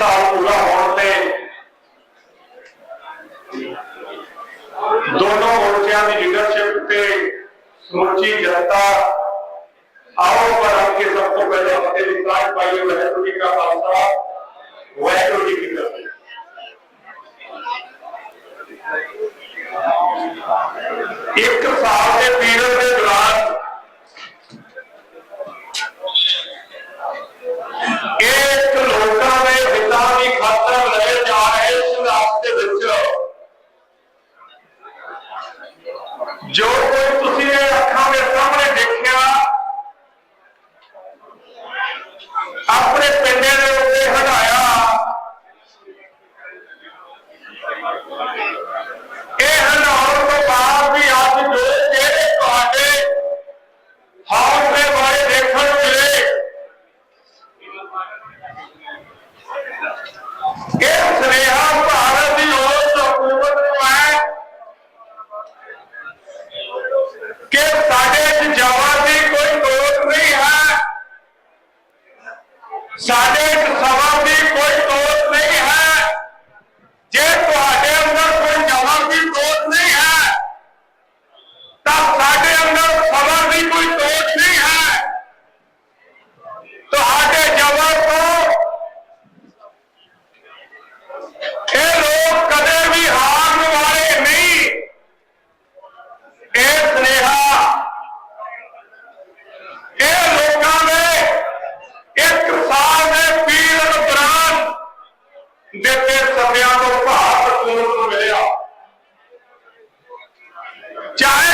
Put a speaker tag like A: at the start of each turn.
A: ਸਾਲ ਪੂਰਾ ਹੋਣ ਤੇ ਦੋਨੋਂ ਮੋਰਚਿਆਂ ਦੀ ਲੀਡਰਸ਼ਿਪ ਤੇ ਸਮੁੱਚੀ ਜਨਤਾ ਆਓ ਪਰ ਅੱਗੇ ਸਭ ਤੋਂ ਪਹਿਲੇ ਫਤਿਹ ਦੀ ਸਾਂਝ ਪਾਈਏ ਵਾਹਿਗੁਰੂ ਜੀ ਕਾ ਖਾਲਸਾ ਵਾਹਿਗੁਰੂ ਜੀ ਕੀ ਫਤਿਹ ਇੱਕ ਸਾਲ Yo soy tu siervo. Give चाहे